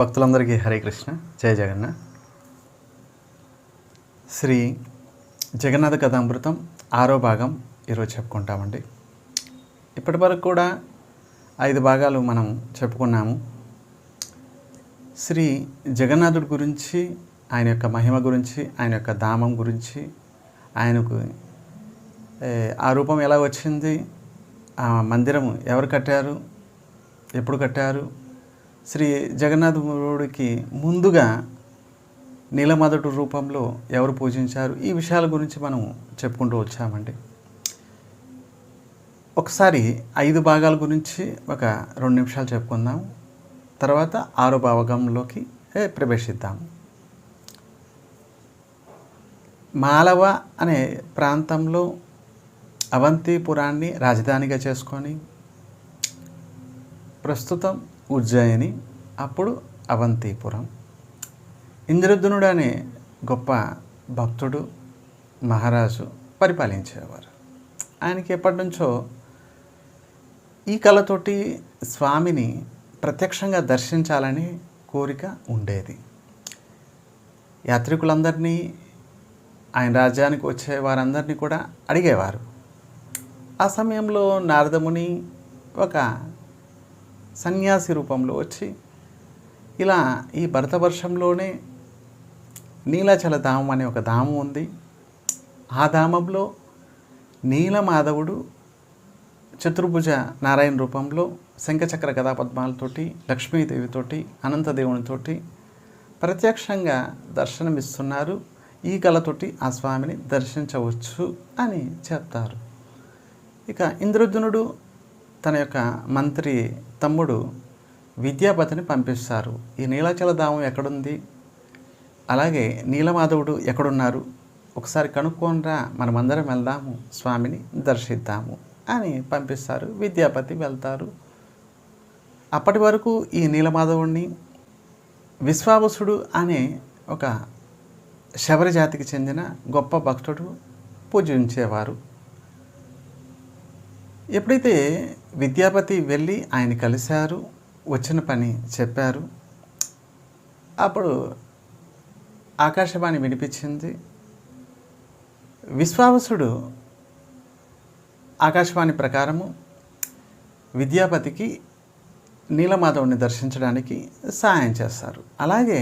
భక్తులందరికీ హరే కృష్ణ. జయ జగన్న. శ్రీ జగన్నాథ కథామృతం ఆరో భాగం ఈరోజు చెప్పుకుంటామండి. ఇప్పటి వరకు కూడా ఐదు భాగాలు మనం చెప్పుకున్నాము. శ్రీ జగన్నాథుడి గురించి ఆయన యొక్క మహిమ గురించి ఆయన యొక్క ధామం గురించి ఆయనకు ఆ రూపం ఎలా వచ్చింది ఆ మందిరం ఎవరు కట్టారు ఎప్పుడు కట్టారు శ్రీ జగన్నాథుడికి ముందుగా నీలమదటు రూపంలో ఎవరు పూజించారు? ఈ విషయాల గురించి మనం చెప్పుకుంటూ వచ్చామండి. ఒకసారి ఐదు భాగాల గురించి ఒక రెండు నిమిషాలు చెప్పుకుందాం. తర్వాత ఆరో భాగంలోకి ప్రవేశిద్దాం. మాలవ అనే ప్రాంతంలో అవంతిపురాన్ని రాజధానిగా చేసుకొని ప్రస్తుతం ఉజ్జయిని అప్పుడు అవంతిపురం. ఇంద్రద్యునుడు అనే గొప్ప భక్తుడు మహారాజు పరిపాలించేవారు. ఆయనకి ఎప్పటి నుంచో ఈ కళతోటి స్వామిని ప్రత్యక్షంగా దర్శించాలని కోరిక ఉండేది. యాత్రికులందరినీ ఆయన రాజ్యానికి వచ్చే వారందరినీ కూడా అడిగేవారు. ఆ సమయంలో నారదముని ఒక సన్యాసి రూపంలో వచ్చి ఇలా ఈ భరతవర్షంలోనే నీలాచల ధామం అనే ఒక ధామం ఉంది. ఆ ధామంలో నీలమాధవుడు చతుర్భుజ నారాయణ రూపంలో శంఖచక్ర కథాపద్మాలతోటి లక్ష్మీదేవితోటి అనంతదేవునితోటి ప్రత్యక్షంగా దర్శనమిస్తున్నారు. ఈ కళతోటి ఆ స్వామిని దర్శించవచ్చు అని చెప్తారు. ఇక ఇంద్రద్యునుడు తన యొక్క మంత్రి తమ్ముడు విద్యాపతిని పంపిస్తారు. ఈ నీలాచల ధామం ఎక్కడుంది? అలాగే నీలమాధవుడు ఎక్కడున్నారు? ఒకసారి కనుక్కోనరా మనమందరం వెళ్దాము స్వామిని దర్శిద్దాము అని పంపిస్తారు. విద్యాపతి వెళ్తారు. అప్పటి వరకు ఈ నీలమాధవుడిని విశ్వావసుడు అనే ఒక శబరి జాతికి చెందిన గొప్ప భక్తుడు పూజించేవారు. ఎప్పుడైతే విద్యాపతి వెళ్ళి ఆయన కలిశారు వచ్చిన పని చెప్పారు అప్పుడు ఆకాశవాణి వినిపించింది. విశ్వావసుడు ఆకాశవాణి ప్రకారము విద్యాపతికి నీలమాధవుని దర్శించడానికి సహాయం చేస్తారు. అలాగే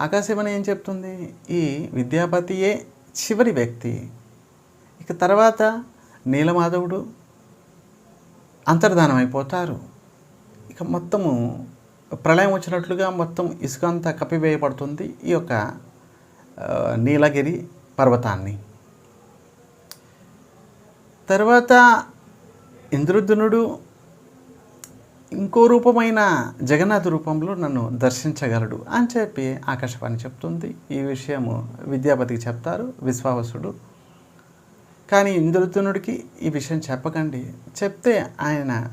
ఆకాశవాణి ఏం చెప్తుంది? ఈ విద్యాపతియే చివరి వ్యక్తి. ఇక తర్వాత నీలమాధవుడు అంతర్ధానం అయిపోతారు. ఇక మొత్తము ప్రళయం వచ్చినట్లుగా మొత్తం ఇసుక అంతా కప్పివేయబడుతుంది ఈ యొక్క నీలగిరి పర్వతాన్ని. తర్వాత ఇంద్రుద్నుడు ఇంకో రూపమైన జగన్నాథ రూపంలో నన్ను దర్శించగలడు అని చెప్పి ఆకాశవాణి చెప్తుంది. ఈ విషయము విద్యాపతికి చెప్తారు విశ్వావసుడు. కానీ ఇంద్రద్యునుడికి ఈ విషయం చెప్పకండి. చెప్తే ఆయన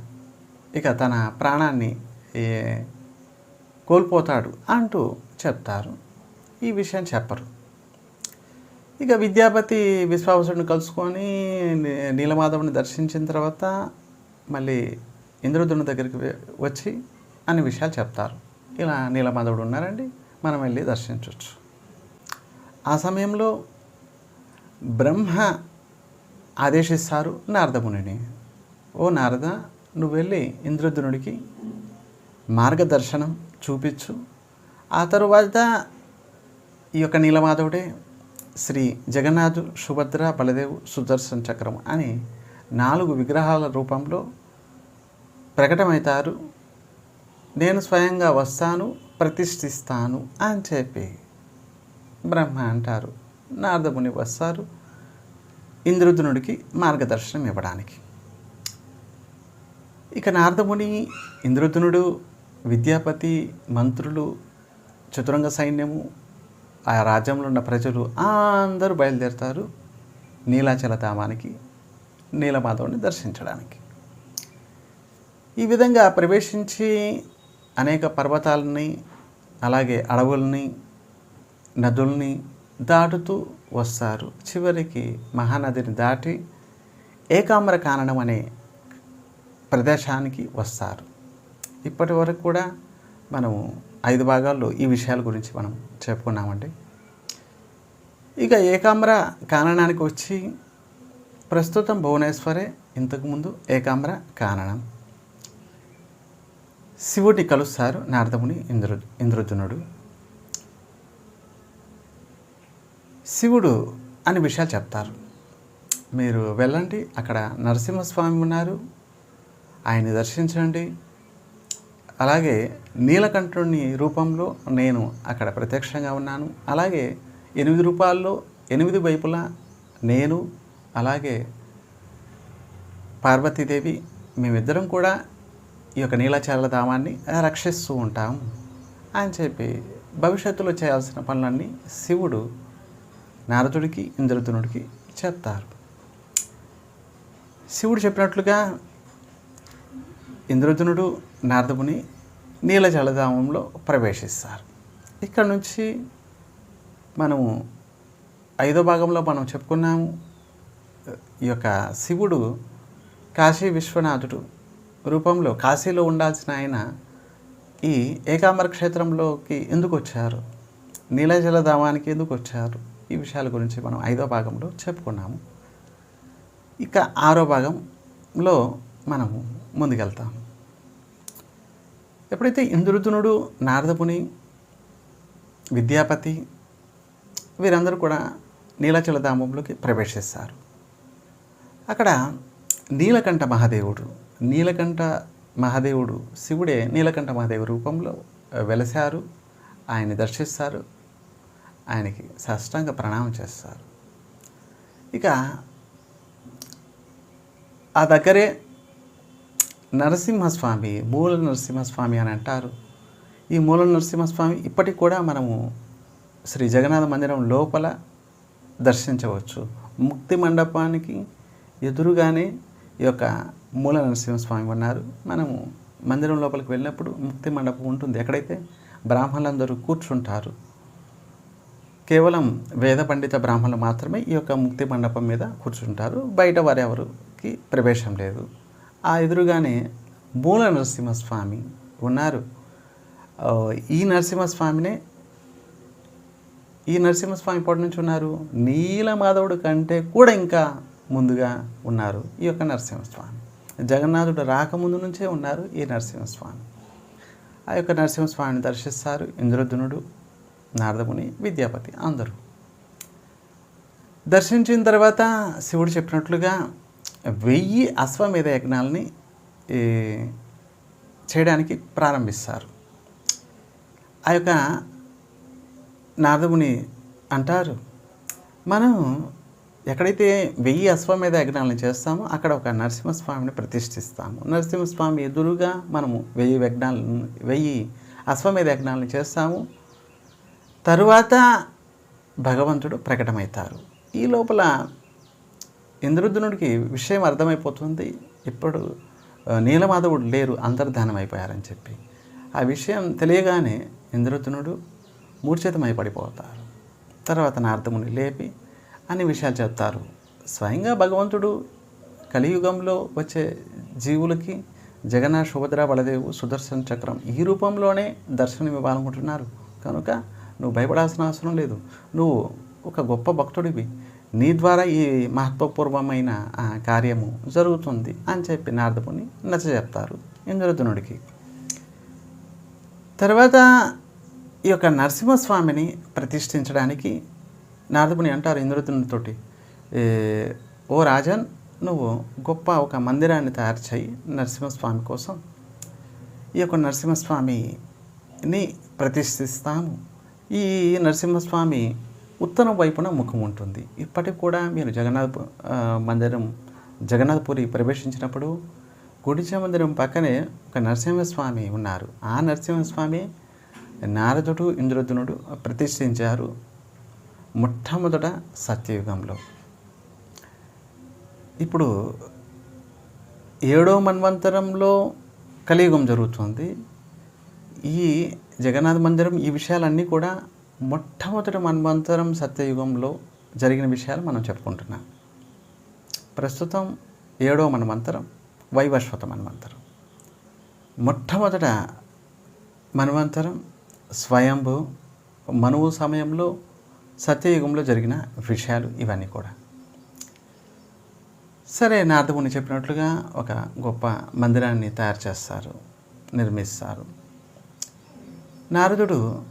ఇక తన ప్రాణాన్ని కోల్పోతాడు అంటూ చెప్తారు. ఈ విషయం చెప్పరు. ఇక విద్యాపతి విశ్వావసుడిని కలుసుకొని నీ- నీలమాధవుని దర్శించిన తర్వాత మళ్ళీ ఇంద్రదుని దగ్గరికి వచ్చి అన్ని విషయాలు చెప్తారు. ఇలా నీలమాధవుడు ఉన్నారండి. మనం వెళ్ళి దర్శించవచ్చు ఆ సమయంలో బ్రహ్మ ఆదేశిస్తారు నారదమునిని. ఓ నారద నువ్వు వెళ్ళి ఇంద్రద్యునుడికి మార్గదర్శనం చూపించు. ఆ తరువాత ఈ యొక్క నీలమాధవుడే శ్రీ జగన్నాథు సుభద్ర బలదేవు సుదర్శన్ చక్రం అని నాలుగు విగ్రహాల రూపంలో ప్రకటమవుతారు. నేను స్వయంగా వస్తాను ప్రతిష్ఠిస్తాను అని చెప్పి బ్రహ్మ అంటారు. నారదముని వస్తారు. ఇంద్రద్యునుడికి మార్గదర్శనం ఇవ్వడానికి. ఇక నారదముని ఇంద్రద్యునుడు విద్యాపతి మంత్రులు చతురంగ సైన్యము ఆ రాజ్యంలో ఉన్న ప్రజలు అందరూ బయలుదేరుతారు నీలాచల ధామానికి నీలమాధవుని దర్శించడానికి. ఈ విధంగా ప్రవేశించి అనేక పర్వతాలని అలాగే అడవుల్ని నదుల్ని దాటుతూ వస్తారు. చివరికి మహానదిని దాటి ఏకాంబర కారణం అనే ప్రదేశానికి వస్తారు. ఇప్పటి వరకు కూడా మనము ఐదు భాగాల్లో ఈ విషయాల గురించి మనం చెప్పుకున్నామండి. ఇక ఏకాంబర కారణానికి వచ్చి ప్రస్తుతం భువనేశ్వరే ఇంతకుముందు ఏకాంబర కారణం శివుడిని కలుస్తారు నారదముని ఇంద్రు ఇంద్రజునుడు శివుడు అని విషయాలు చెప్తారు. మీరు వెళ్ళండి అక్కడ నరసింహస్వామి ఉన్నారు. ఆయన్ని దర్శించండి. అలాగే నీలకంఠుని రూపంలో నేను అక్కడ ప్రత్యక్షంగా ఉన్నాను. అలాగే ఎనిమిది రూపాల్లో ఎనిమిది వైపులా నేను అలాగే పార్వతీదేవి మేమిద్దరం కూడా ఈ యొక్క నీలాచల ధామాన్ని రక్షిస్తూ ఉంటాం అని చెప్పి భవిష్యత్తులో చేయాల్సిన పనులన్నీ శివుడు నారదుడికి ఇంద్రదునుడికి చెప్తారు శివుడు చెప్పినట్లుగా ఇంద్రదునుడు నారదముని నీల జలధామంలో ప్రవేశిస్తారు. ఇక్కడ నుంచి మనము ఐదో భాగంలో మనం చెప్పుకున్నాము ఈ యొక్క శివుడు కాశీ విశ్వనాథుడు రూపంలో కాశీలో ఉండాల్సిన ఆయన ఈ ఏకాంబర క్షేత్రంలోకి ఎందుకు వచ్చారు? నీలజల ధామానికి ఎందుకు వచ్చారు? ఈ విషయాల గురించి మనం ఐదో భాగంలో చెప్పుకున్నాము. ఇక ఆరో భాగంలో మనము ముందుకెళ్తాము. ఎప్పుడైతే ఇంద్రుతునుడు నారదపుని విద్యాపతి వీరందరూ కూడా నీలచల ధామంలోకి ప్రవేశిస్తారు. అక్కడ నీలకంఠ మహాదేవుడు నీలకంఠ మహాదేవుడు శివుడే నీలకంఠ మహాదేవు రూపంలో వెలసారు ఆయన్ని దర్శిస్తారు. ఆయనకి సాష్టాంగ ప్రణామం చేస్తారు. ఇక ఆ దగ్గరే నరసింహస్వామి మూల నరసింహస్వామి అని అంటారు. ఈ మూల నరసింహస్వామి ఇప్పటికి కూడా మనము శ్రీ జగన్నాథ మందిరం లోపల దర్శించవచ్చు. ముక్తి మండపానికి ఎదురుగానే ఈ యొక్క మూల నరసింహస్వామి ఉన్నారు. మనము మందిరం లోపలికి వెళ్ళినప్పుడు ముక్తి మండపం ఉంటుంది. ఎక్కడైతే బ్రాహ్మణులందరూ కూర్చుంటారు కేవలం వేద పండిత బ్రాహ్మణులు మాత్రమే ఈ యొక్క ముక్తి మండపం మీద కూర్చుంటారు. బయట వారెవరికి ప్రవేశం లేదు. ఆ ఎదురుగానే మూల నరసింహస్వామి ఉన్నారు. ఈ నరసింహస్వామినే ఈ నరసింహస్వామి ఇప్పటి నుంచి ఉన్నారు? నీలమాధవుడు కంటే కూడా ఇంకా ముందుగా ఉన్నారు ఈ యొక్క నరసింహస్వామి. జగన్నాథుడు రాకముందు నుంచే ఉన్నారు ఈ నరసింహస్వామి. ఆ యొక్క నరసింహస్వామిని దర్శిస్తారు ఇంద్రధనుడు. నారదముని విద్యాపతి అందరూ. దర్శించిన తర్వాత శివుడు చెప్పినట్లుగా వెయ్యి అశ్వమేధ యజ్ఞాలని చేయడానికి ప్రారంభిస్తారు. ఆ యొక్క నారదముని అంటారు మనం ఎక్కడైతే వెయ్యి అశ్వమేధ యజ్ఞాలను చేస్తామో అక్కడ ఒక నరసింహస్వామిని ప్రతిష్ఠిస్తాము. నరసింహస్వామి ఎదురుగా మనము వెయ్యి యజ్ఞాలను వెయ్యి అశ్వమేధ యజ్ఞాలను చేస్తాము. తరువాత భగవంతుడు ప్రకటమవుతారు. ఈ లోపల ఇంద్రదునుడికి విషయం అర్థమైపోతుంది. ఇప్పుడు నీలమాధవుడు లేరు అంతర్ధానం అయిపోయారని చెప్పి. ఆ విషయం తెలియగానే ఇంద్రదునుడు మూర్ఛితమై పడిపోతారు. తర్వాత నారదముని లేపి అన్ని విషయాలు చెప్తారు. స్వయంగా భగవంతుడు కలియుగంలో వచ్చే జీవులకి జగన్నాథ్ సుభద్ర బలదేవు సుదర్శన చక్రం ఈ రూపంలోనే దర్శనం ఇవ్వాలనుకుంటున్నారు కనుక నువ్వు భయపడాల్సిన అవసరం లేదు. నువ్వు ఒక గొప్ప భక్తుడివి. నీ ద్వారా ఈ మహత్వపూర్వమైన కార్యము జరుగుతుంది అని చెప్పి నారదముని నచ్చ చెప్తారు ఇంద్రధనుడికి. తర్వాత ఈ యొక్క నరసింహస్వామిని ప్రతిష్ఠించడానికి నారదముని అంటారు ఇంద్రధనుడితోటి ఓ రాజన్ నువ్వు గొప్ప ఒక మందిరాన్ని తయారు చేయి నరసింహస్వామి కోసం. ఈ యొక్క నరసింహస్వామిని ప్రతిష్ఠిస్తాము. ఈ నరసింహస్వామి ఉత్తరం వైపున ముఖం ఉంటుంది. ఇప్పటికి కూడా మీరు జగన్నాథ్ మందిరం జగన్నాథపురి ప్రవేశించినప్పుడు గుడిచ మందిరం పక్కనే ఒక నరసింహస్వామి ఉన్నారు. ఆ నరసింహస్వామి నారదుడు ఇంద్రదునుడు ప్రతిష్ఠించారు మొట్టమొదట సత్యయుగంలో. ఇప్పుడు ఏడో మన్వంతరంలో కలియుగం జరుగుతుంది. ఈ జగన్నాథ మందిరం ఈ విషయాలన్నీ కూడా మొట్టమొదటి మన్వంతరం సత్యయుగంలో జరిగిన విషయాలు మనం చెప్పుకుంటున్నాం. ప్రస్తుతం ఏడో మన్వంతరం వైవస్వత మన్వంతరం మొట్టమొదట మన్వంతరం స్వయంభు మనువు సమయంలో సత్యయుగంలో జరిగిన విషయాలు ఇవన్నీ కూడా. సరే నారదముని చెప్పినట్లుగా ఒక గొప్ప మందిరాన్ని తయారు చేస్తారు నిర్మిస్తారు. నారదుడు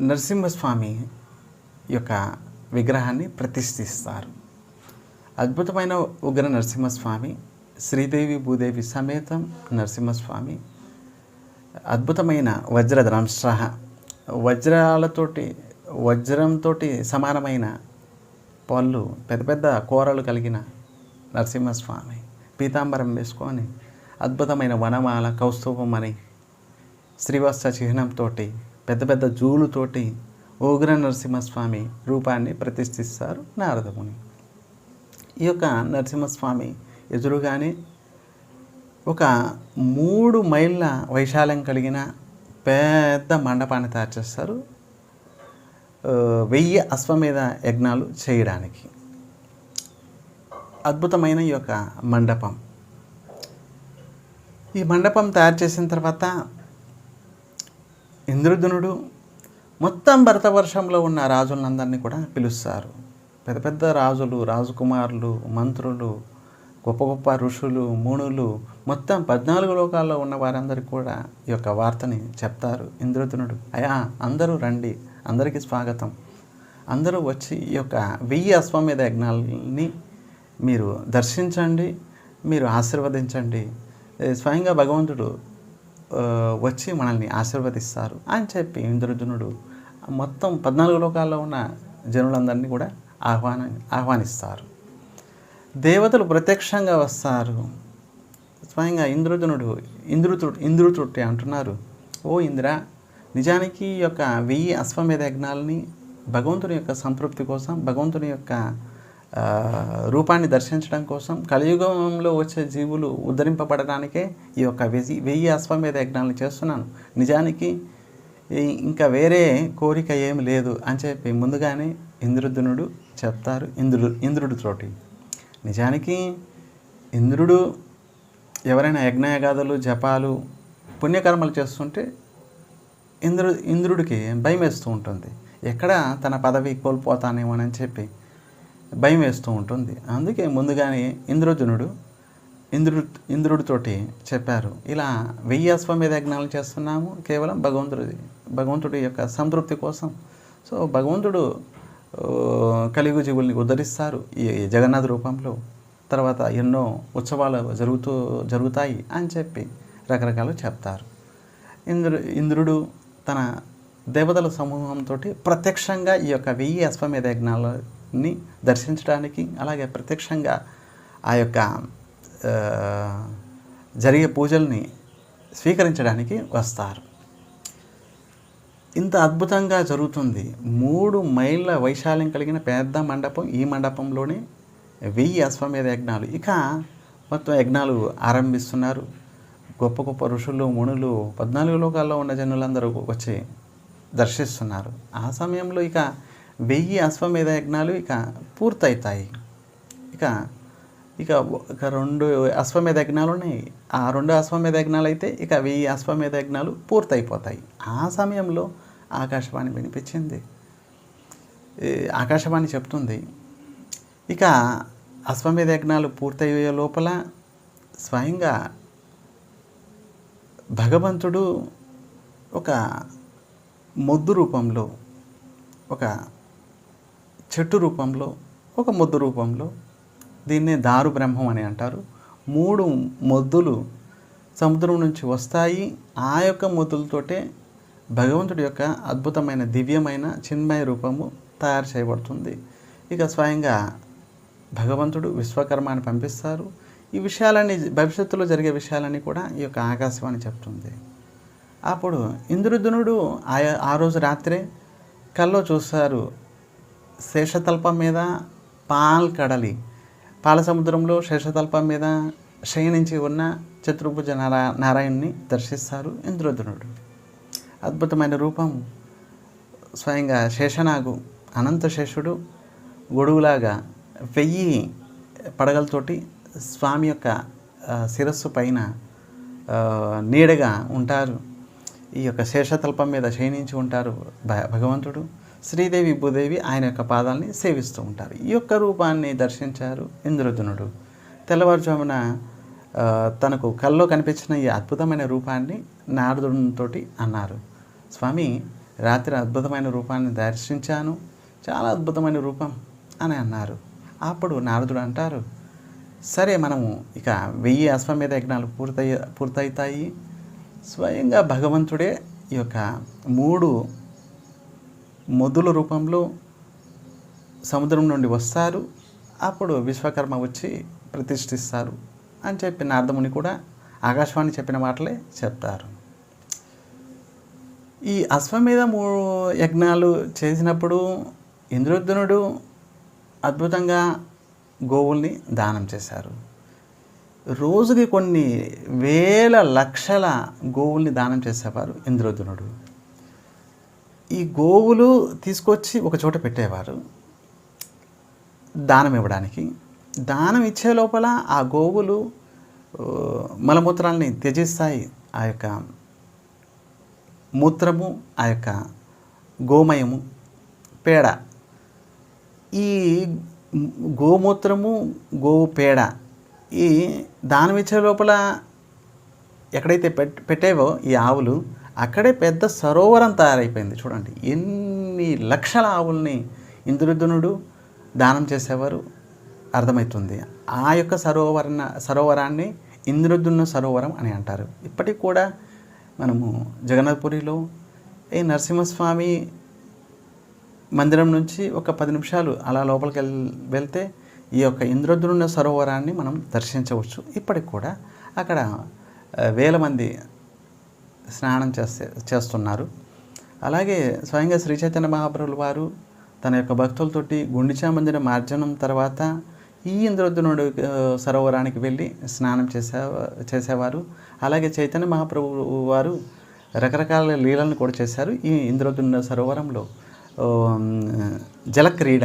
నరసింహస్వామి యొక్క విగ్రహాన్ని ప్రతిష్ఠిస్తారు. అద్భుతమైన ఉగ్ర నరసింహస్వామి శ్రీదేవి భూదేవి సమేతం నరసింహస్వామి అద్భుతమైన వజ్ర దంశ్ర వజ్రాలతోటి వజ్రంతో సమానమైన పళ్ళు పెద్ద పెద్ద కూరలు కలిగిన నరసింహస్వామి పీతాంబరం వేసుకొని అద్భుతమైన వనమాల కౌస్తుభం అని శ్రీవత్స చిహ్నంతో పెద్ద పెద్ద జూలుతోటి ఉగ్ర నరసింహస్వామి రూపాన్ని ప్రతిష్ఠిస్తారు నారదముని. ఈ యొక్క నరసింహస్వామి ఎదురుగానే ఒక మూడు మైళ్ళ వైశాల్యం కలిగిన పెద్ద మండపాన్ని తయారు చేస్తారు. వెయ్యి అశ్వమేధ యజ్ఞాలు చేయడానికి. అద్భుతమైన ఈ యొక్క మండపం. ఈ మండపం తయారు చేసిన తర్వాత ఇంద్రధనుడు మొత్తం భరతవర్షంలో ఉన్న రాజులందరినీ కూడా పిలుస్తారు. పెద్ద పెద్ద రాజులు రాజకుమారులు మంత్రులు గొప్ప గొప్ప ఋషులు మునులు మొత్తం పద్నాలుగు లోకాల్లో ఉన్న వారందరికీ కూడా ఈ యొక్క వార్తని చెప్తారు ఇంద్రధనుడు. అయా అందరూ రండి అందరికీ స్వాగతం. అందరూ వచ్చి ఈ యొక్క వెయ్యి అశ్వమేధ యజ్ఞాలని మీరు దర్శించండి మీరు ఆశీర్వదించండి. స్వయంగా భగవంతుడు వచ్చి మనల్ని ఆశీర్వదిస్తారు అని చెప్పి ఇంద్రజనుడు మొత్తం పద్నాలుగు లోకాల్లో ఉన్న జనులందరినీ కూడా ఆహ్వాన ఆహ్వానిస్తారు. దేవతలు ప్రత్యక్షంగా వస్తారు. స్వయంగా ఇంద్రజనుడు ఇంద్రుతు ఇంద్రుతుట్టి అంటున్నారు. ఓ ఇంద్ర నిజానికి ఈ యొక్క వెయ్యి అశ్వమేధ యజ్ఞాలని భగవంతుని యొక్క సంతృప్తి కోసం భగవంతుని యొక్క రూపాన్ని దర్శించడం కోసం కలియుగంలో వచ్చే జీవులు ఉద్ధరింపబడడానికే ఈ యొక్క వెయ్యి వెయ్యి అశ్వమేధ యజ్ఞాలను చేస్తున్నాను. నిజానికి ఇంకా వేరే కోరిక ఏమి లేదు అని చెప్పి ముందుగానే ఇంద్రుధనుడు చెప్తారు. ఇంద్రుడు ఇంద్రుడు తోటి నిజానికి ఇంద్రుడు ఎవరైనా యజ్ఞయగాదులు జపాలు పుణ్యకర్మలు చేస్తుంటే ఇంద్రు ఇంద్రుడికి భయం వేస్తూ ఉంటుంది. ఎక్కడ తన పదవి కోల్పోతానేమోనని చెప్పి భయం వేస్తూ ఉంటుంది. అందుకే ముందుగానే ఇంద్రజునుడు ఇంద్రుడు ఇంద్రుడితోటి చెప్పారు. ఇలా వెయ్యి అశ్వమేధ యజ్ఞాలు చేస్తున్నాము కేవలం భగవంతుడి భగవంతుడి యొక్క సంతృప్తి కోసం. సో భగవంతుడు కలిగు జీవుల్ని ఉద్ధరిస్తారు ఈ జగన్నాథ్ రూపంలో. తర్వాత ఎన్నో ఉత్సవాలు జరుగుతూ జరుగుతాయి అని చెప్పి రకరకాలు చెప్తారు. ఇంద్రు ఇంద్రుడు తన దేవతల సమూహంతో ప్రత్యక్షంగా ఈ యొక్క వెయ్యి అశ్వమేధ ని దర్శించడానికి అలాగే ప్రత్యక్షంగా ఆ యొక్క జరిగే పూజల్ని స్వీకరించడానికి వస్తారు. ఇంత అద్భుతంగా జరుగుతుంది. మూడు మైళ్ళ వైశాల్యం కలిగిన పెద్ద మండపం ఈ మండపంలోనే వెయ్యి అశ్వమేధ యజ్ఞాలు. ఇక మొత్తం యజ్ఞాలు ఆరంభిస్తున్నారు. గొప్ప గొప్ప ఋషులు మునులు పద్నాలుగు లోకాల్లో ఉన్న జనులందరూ వచ్చి దర్శిస్తున్నారు. ఆ సమయంలో ఇక వెయ్యి అశ్వమేధ యజ్ఞాలు ఇక పూర్తవుతాయి ఇక ఇక ఒక రెండు అశ్వమేధ యజ్ఞాలు ఉన్నాయి. ఆ రెండు అశ్వమేధ యజ్ఞాలు అయితే ఇక వెయ్యి అశ్వమేధ యజ్ఞాలు పూర్తయిపోతాయి. ఆ సమయంలో ఆకాశవాణి వినిపించింది. ఆకాశవాణి చెప్తుంది ఇక అశ్వమేధ యజ్ఞాలు పూర్తయ్యే లోపల స్వయంగా భగవంతుడు ఒక మొద్దు రూపంలో ఒక చెట్టు రూపంలో ఒక మొద్దు రూపంలో దీన్నే దారు బ్రహ్మం అని అంటారు. మూడు మొద్దులు సముద్రం నుంచి వస్తాయి. ఆ యొక్క మొద్దులతోటే భగవంతుడి యొక్క అద్భుతమైన దివ్యమైన చిన్మయ రూపము తయారు చేయబడుతుంది. ఇక స్వయంగా భగవంతుడు విశ్వకర్మాన్ని పంపిస్తారు. ఈ విషయాలన్నీ భవిష్యత్తులో జరిగే విషయాలన్నీ కూడా ఈ యొక్క ఆకాశవాణి చెప్తుంది. అప్పుడు ఇంద్రధనుడు ఆ ఆ రోజు రాత్రే కల్లో చూస్తారు శేషతల్పం మీద పాల్ కడలి. పాల సముద్రంలో శేషతల్పం మీద శయనించి ఉన్న చతుర్భుజ నారా నారాయణ్ణి దర్శిస్తారు ఇంద్రధనుడు. అద్భుతమైన రూపం. స్వయంగా శేషనాగు అనంత శేషుడు గొడుగులాగా వెయ్యి పడగలతోటి స్వామి యొక్క శిరస్సు పైన నీడగా ఉంటారు. ఈ యొక్క శేషతల్పం మీద శయనించి ఉంటారు భ- భగవంతుడు. శ్రీదేవి భూదేవి ఆయన యొక్క పాదాలని సేవిస్తూ ఉంటారు. ఈ యొక్క రూపాన్ని దర్శించారు ఇంద్రదునుడు తెల్లవారుజామున తనకు కల్లో కనిపించిన ఈ అద్భుతమైన రూపాన్ని నారదునితోటి అన్నారు. స్వామి రాత్రి అద్భుతమైన రూపాన్ని దర్శించాను. చాలా అద్భుతమైన రూపం అని అన్నారు. అప్పుడు నారదుడు అంటారు సరే మనము ఇక వెయ్యి అశ్వమేధ యజ్ఞాలు పూర్తయి పూర్తవుతాయి స్వయంగా భగవంతుడే ఈ యొక్క మూడు మొద్దుల రూపంలో సముద్రం నుండి వస్తారు. అప్పుడు విశ్వకర్మ వచ్చి ప్రతిష్ఠిస్తారు అని చెప్పి నారదముని కూడా ఆకాశవాణి చెప్పిన మాటలే చెప్తారు. ఈ అశ్వమేధ మూడు యజ్ఞాలు చేసినప్పుడు ఇంద్రోద్ధనుడు అద్భుతంగా గోవుల్ని దానం చేశారు. రోజుకి కొన్ని వేల లక్షల గోవుల్ని దానం చేసేవారు ఇంద్రద్యునుడు ఈ గోవులు తీసుకొచ్చి ఒక చోట పెట్టేవారు దానం ఇవ్వడానికి. దానం ఇచ్చే లోపల ఆ గోవులు మలమూత్రాలని మలమూత్రాల్ని త్యజిస్తాయి. ఆ యొక్క మూత్రము ఆ యొక్క గోమయము పేడ. ఈ గోమూత్రము గోవు పేడ ఈ దానం ఇచ్చే లోపల ఎక్కడైతే పెట్ పెట్టేవో ఈ ఆవులు అక్కడే పెద్ద సరోవరం తయారైపోయింది. చూడండి ఎన్ని లక్షల ఆవుల్ని ఇంద్రదునుడు దానం చేసేవారు అర్థమవుతుంది ఆ యొక్క సరోవరణ సరోవరాన్ని ఇంద్రుద్దున్న సరోవరం అని అంటారు. ఇప్పటికి కూడా మనము జగన్నాథపురిలో ఈ నరసింహస్వామి మందిరం నుంచి ఒక పది నిమిషాలు అలా లోపలికి వెళ్తే ఈ యొక్క ఇంద్రద్రున్న సరోవరాన్ని మనం దర్శించవచ్చు. ఇప్పటికి కూడా అక్కడ వేల మంది స్నానం చేస్తే చేస్తున్నారు. అలాగే స్వయంగా శ్రీ చైతన్య మహాప్రభులు వారు తన యొక్క భక్తులతోటి గుండిచా మందిర మార్జనం తర్వాత ఈ ఇంద్రద్రునుడు సరోవరానికి వెళ్ళి స్నానం చేసే చేసేవారు. అలాగే చైతన్య మహాప్రభు వారు రకరకాల లీలలను కూడా చేశారు. ఈ ఇంద్రద్రున సరోవరంలో జలక్రీడ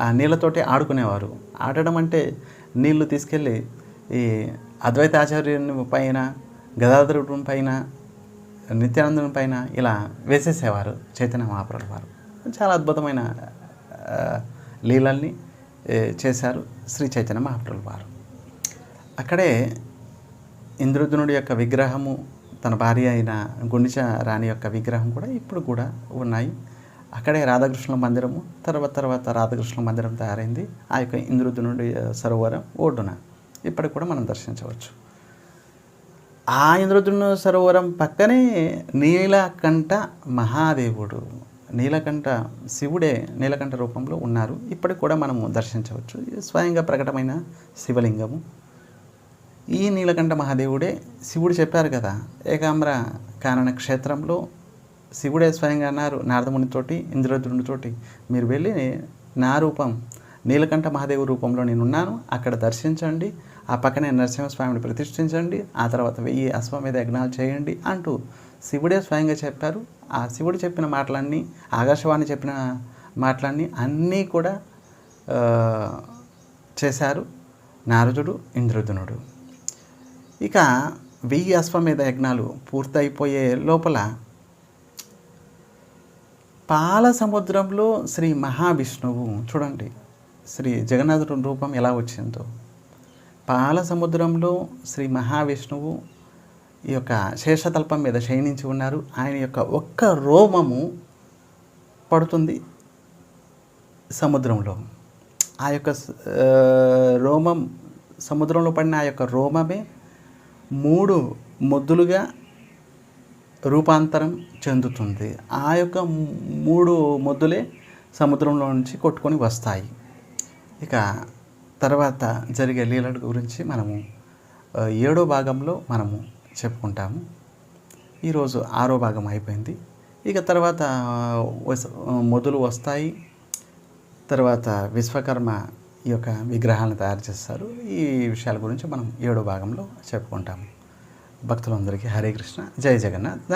ఆ నీళ్ళతోటి ఆడుకునేవారు. ఆడడం అంటే నీళ్ళు తీసుకెళ్ళి ఈ అద్వైతాచార్యుని పైన గదాధరుడు పైన నిత్యానందం పైన ఇలా వేసేసేవారు చైతన్య మహాప్రభు వారు. చాలా అద్భుతమైన లీలల్ని చేశారు శ్రీ చైతన్య మహాప్రభు వారు. అక్కడే ఇంద్రదునుడి యొక్క విగ్రహము తన భార్య అయిన గుండిచ రాణి యొక్క విగ్రహం కూడా ఇప్పుడు కూడా ఉన్నాయి. అక్కడే రాధాకృష్ణుల మందిరము తర్వాత తర్వాత రాధాకృష్ణుల మందిరం తయారైంది. ఆ యొక్క ఇంద్రదునుడి సరోవరం ఒడ్డున. ఇప్పటికి కూడా మనం దర్శించవచ్చు. ఆ ఇంద్రదును సరోవరం పక్కనే నీలకంఠ మహాదేవుడు. నీలకంఠ శివుడే నీలకంఠ రూపంలో ఉన్నారు. ఇప్పటికి కూడా మనము దర్శించవచ్చు. స్వయంగా ప్రకటమైన శివలింగము. ఈ నీలకంఠ మహాదేవుడే శివుడు చెప్పారు కదా ఏకాంబ్ర కానన క్షేత్రంలో శివుడే స్వయంగా అన్నారు నారదమునితోటి ఇంద్రద్రునితోటి మీరు వెళ్ళి నా రూపం నీలకంఠ మహాదేవు రూపంలో నేను ఉన్నాను అక్కడ దర్శించండి. ఆ పక్కనే నరసింహస్వామిని ప్రతిష్ఠించండి ఆ తర్వాత వెయ్యి అశ్వమేధ యజ్ఞాలు చేయండి అంటూ శివుడే స్వయంగా చెప్పారు. ఆ శివుడు చెప్పిన మాటలన్నీ ఆకాశవాణి చెప్పిన మాటలన్నీ అన్నీ కూడా చేశారు నారదుడు ఇంద్రదునుడు ఇక వెయ్యి అశ్వమేధ యజ్ఞాలు పూర్తయిపోయే లోపల పాల సముద్రంలో శ్రీ మహావిష్ణువు చూడండి శ్రీ జగన్నాథుడు రూపం ఎలా వచ్చిందో. పాల సముద్రంలో శ్రీ మహావిష్ణువు ఈ యొక్క శేషతల్పం మీద శయనించి ఉన్నారు. ఆయన యొక్క ఒక్క రోమము పడుతుంది సముద్రంలో. ఆ యొక్క రోమం సముద్రంలో పడిన ఆ యొక్క రోమమే మూడు మొద్దులుగా రూపాంతరం చెందుతుంది. ఆ యొక్క మూడు మొద్దులే సముద్రంలో నుంచి కొట్టుకొని వస్తాయి. ఇక తర్వాత జరిగే లీలల గురించి మనము ఏడో భాగంలో మనము చెప్పుకుంటాము. ఈరోజు ఆరో భాగం అయిపోయింది. ఇక తర్వాత వస- మొదలు వస్తాయి. తర్వాత విశ్వకర్మ ఈ యొక్క విగ్రహాలను తయారు చేస్తారు. ఈ విషయాల గురించి మనం ఏడో భాగంలో చెప్పుకుంటాము. భక్తులందరికీ హరే కృష్ణ. జై జగన్నాథ్.